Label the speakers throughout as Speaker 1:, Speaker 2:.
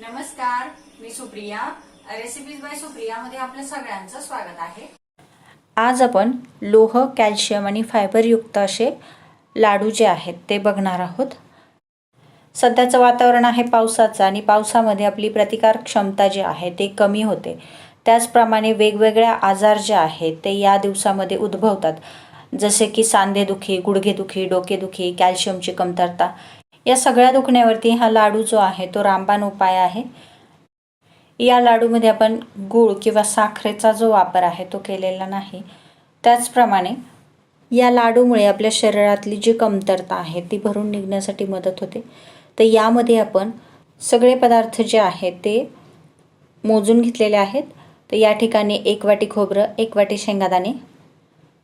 Speaker 1: नमस्कार मी Supriya. Recipes by सुप्रियामध्ये आपल्या सगळ्यांचं स्वागत आहे.
Speaker 2: आज आपण लोह कॅल्शियम आणि फायबरयुक्त असे लाडू जे आहेत ते बघणार आहोत. सध्याचं वातावरण आहे पावसाचं आणि पावसामध्ये आपली प्रतिकार क्षमता जी आहे ते कमी होते. त्याचप्रमाणे वेगवेगळ्या आजार जे आहेत ते या दिवसामध्ये उद्भवतात. जसे की सांधेदुखी गुडघेदुखी डोकेदुखी कॅल्शियमची कमतरता. या सगळ्या दुखण्यावरती हा लाडू जो आहे तो रामबाण उपाय आहे. या लाडूमध्ये आपण गूळ किंवा साखरेचा जो वापर आहे तो केलेला नाही. त्याचप्रमाणे या लाडूमुळे आपल्या शरीरातली जी कमतरता आहे ती भरून निघण्यासाठी मदत होते. तर यामध्ये आपण सगळे पदार्थ जे आहेत ते मोजून घेतलेले आहेत. तर या ठिकाणी एक वाटी खोबरं एक वाटी शेंगादाणे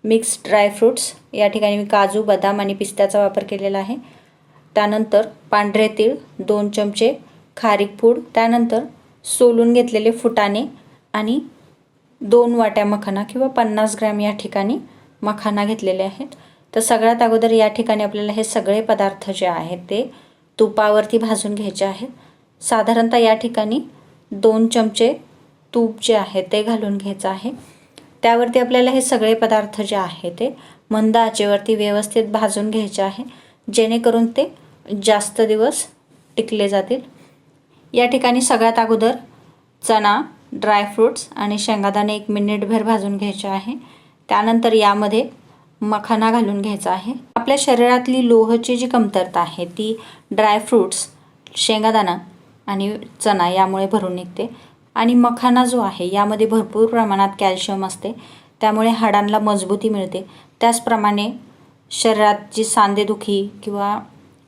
Speaker 2: मिक्स ड्रायफ्रूट्स या ठिकाणी मी काजू बदाम आणि पिस्त्याचा वापर केलेला आहे. त्यानंतर पांढरे तीळ दोन चमचे खारीक पूड त्यानंतर सोलून घेतलेले फुटाणे आणि दोन वाट्या मखाना किंवा पन्नास ग्रॅम या ठिकाणी मखाना घेतलेले आहेत. तर सगळ्यात अगोदर या ठिकाणी आपल्याला हे सगळे पदार्थ जे आहेत ते तुपावरती भाजून घ्यायचे आहेत. साधारणतः या ठिकाणी दोन चमचे तूप जे आहे ते घालून घ्यायचं आहे. त्यावरती आपल्याला हे सगळे पदार्थ जे आहे ते मंद आचेवरती व्यवस्थित भाजून घ्यायचे आहे. जेणेकरून ते जास्त दिवस टिकले जातील. या ठिकाणी सगळ्यात अगोदर चणा ड्रायफ्रूट्स आणि शेंगादाणे एक मिनिटभर भाजून घ्यायचे आहे. त्यानंतर यामध्ये मखाना घालून घ्यायचा आहे. आपल्या शरीरातली लोहची जी कमतरता आहे ती ड्रायफ्रूट्स शेंगादाणा आणि चणा यामुळे भरून निघते. आणि मखाना जो आहे यामध्ये भरपूर प्रमाणात कॅल्शियम असते. त्यामुळे हाडांना मजबूती मिळते. त्याचप्रमाणे शरीरात जी सांधेदुखी किंवा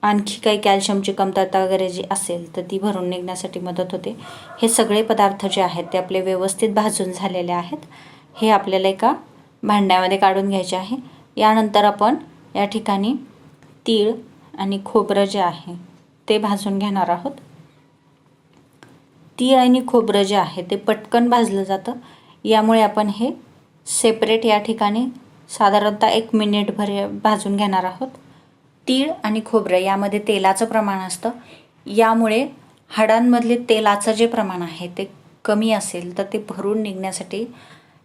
Speaker 2: आणखी काही कॅल्शियमची कमतरता वगैरे जी असेल तर ती भरून निघण्यासाठी मदत होते. हे सगळे पदार्थ जे आहेत ते आपले व्यवस्थित भाजून झालेले आहेत. हे आपल्याला एका भांड्यामध्ये काढून घ्यायचे आहे. यानंतर आपण या ठिकाणी तीळ आणि खोबरं जे आहे ते भाजून घेणार आहोत. तीळ आणि खोबरं जे आहे ते पटकन भाजलं जातं. यामुळे आपण हे सेपरेट या ठिकाणी साधारणतः एक मिनिटभर भाजून घेणार आहोत. तीळ आणि खोबरं यामध्ये तेलाचं प्रमाण असतं. यामुळे हाडांमधले तेलाचं जे प्रमाण आहे ते कमी असेल तर ते भरून निघण्यासाठी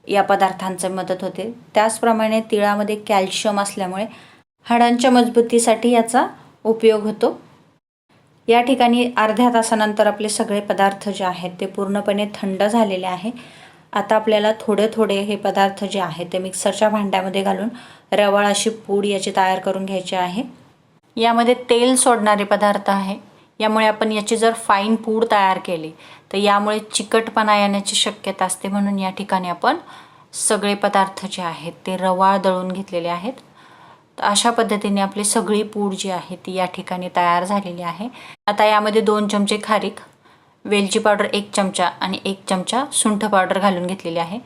Speaker 2: या पदार्थांचं मदत होते. त्याचप्रमाणे तिळामध्ये कॅल्शियम असल्यामुळे हाडांच्या मजबूतीसाठी याचा उपयोग होतो. या ठिकाणी अर्ध्या तासानंतर आपले सगळे पदार्थ जे आहेत ते पूर्णपणे थंड झालेले आहे. आता आपल्याला थोडे थोडे हे पदार्थ जे आहेत ते मिक्सरच्या भांड्यामध्ये घालून रवाळ अशी पूड याची तयार करून घ्यायची आहे. यामध्ये तेल सोडणारे पदार्थ आहे. यामुळे आपण याची जर फाईन पूड तयार केली तर यामुळे चिकटपणा येण्याची शक्यता असते म्हणून या ठिकाणी आपण सगळे पदार्थ जे आहेत ते रवाळ दळून घेतलेले आहेत. तर अशा पद्धतीने आपली सगळी पूड जी आहे ती या ठिकाणी तयार झालेली आहे. आता यामध्ये दोन चमचे खारीक वेलची पावडर एक चमचा आणि एक चमचा सुंठ पावडर घालून घेतलेली आहे.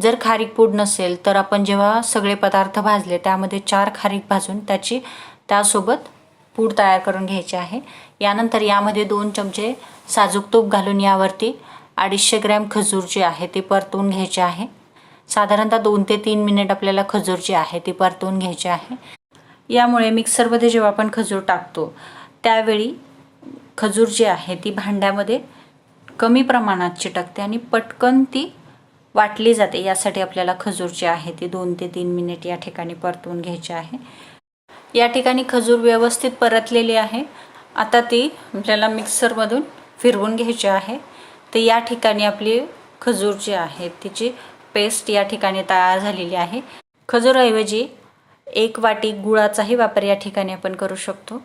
Speaker 2: जर खारीक पूड नसेल तर आपण जेव्हा सगळे पदार्थ भाजले त्यामध्ये चार खारीक भाजून त्याची त्यासोबत पूड तयार करून घ्यायचे आहे. यानंतर यामध्ये दोन चमचे साजूक तूप घालून यावरती अडीचशे ग्रॅम खजूर जे आहे ते परतवून घ्यायचे आहे. साधारणतः दोन ते तीन मिनिट आपल्याला खजूर जे आहे ती परतवून घ्यायची आहे. यामुळे मिक्सरमध्ये जेव्हा आपण खजूर टाकतो त्यावेळी खजूर जी आहे ती भांड्यामध्ये कमी प्रमाणात चिटकते आणि पटकन ती वाटली जाते. यासाठी आपल्याला खजूर जी आहे ती दोन ते तीन मिनिट या ठिकाणी परतवून घ्यायची आहे. या ठिकाणी खजूर व्यवस्थित परतलेली आहे. आता ती आपल्याला मिक्सरमधून फिरवून घ्यायची आहे. तर या ठिकाणी आपली खजूर जी आहे तिची पेस्ट या ठिकाणी तयार झालेली आहे. खजूरऐवजी एक वाटी गुळाचाही वापर या ठिकाणी आपण करू शकतो.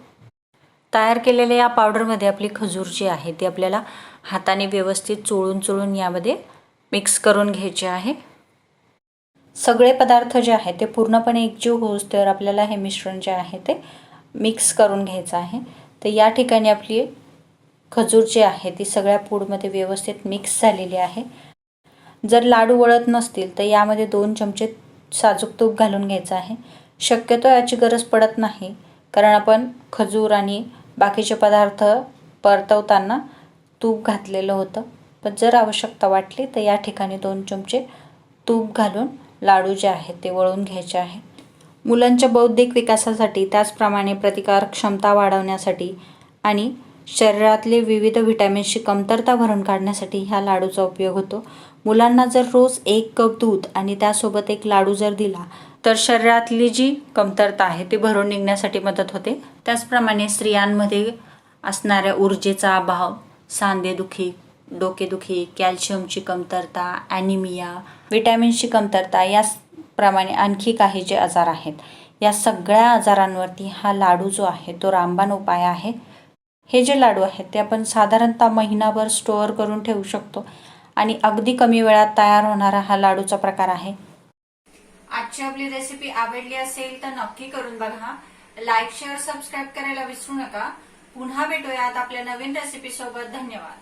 Speaker 2: तयार केलेल्या या पावडरमध्ये आपली खजूर जी आहे ती आपल्याला हाताने व्यवस्थित चोळून चोळून यामध्ये मिक्स करून घ्यायची आहे. सगळे पदार्थ जे आहेत ते पूर्णपणे एकजीव होऊस तर आपल्याला हे मिश्रण जे आहे ते मिक्स करून घ्यायचं आहे. तर या ठिकाणी आपली खजूर जी आहे ती सगळ्या पूडमध्ये व्यवस्थित मिक्स झालेली आहे. जर लाडू वळत नसतील तर यामध्ये दोन चमचे साजूक तूप घालून घ्यायचं आहे. शक्यतो याची गरज पडत नाही कारण आपण खजूर आणि बाकीचे पदार्थ परतवताना तूप घातलेलं होतं. पण जर आवश्यकता वाटली तर या ठिकाणी दोन चमचे तूप घालून लाडू जे आहेत ते वळून घ्यायचे आहे मुलांच्या बौद्धिक विकासासाठी त्याचप्रमाणे प्रतिकार क्षमता वाढवण्यासाठी आणि शरीरातले विविध व्हिटॅमिन्सची कमतरता भरून काढण्यासाठी ह्या लाडूचा उपयोग होतो. मुलांना जर रोज एक कप दूध आणि त्यासोबत एक लाडू जर दिला तर शरीरातली जी कमतरता आहे ती भरून निघण्यासाठी मदत होते. त्याचप्रमाणे स्त्रियांमध्ये असणाऱ्या ऊर्जेचा अभाव सांधेदुखी डोकेदुखी कॅल्शियमची कमतरता ॲनिमिया विटॅमिन्सची कमतरता याप्रमाणे आणखी काही जे आजार आहेत या सगळ्या आजारांवरती हा लाडू जो आहे तो रामबाण उपाय आहे. हे जे लाडू आहेत ते आपण साधारणतः महिनाभर स्टोअर करून ठेवू शकतो आणि अगदी कमी वेळात तयार होणारा हा लाडूचा प्रकार आहे.
Speaker 1: आजची आपली रेसिपी आवडली असेल तर नक्की करून बघा. लाईक शेअर सबस्क्राईब करायला विसरू नका. पुन्हा भेटूयात आपल्या नवीन रेसिपी सोबत. धन्यवाद.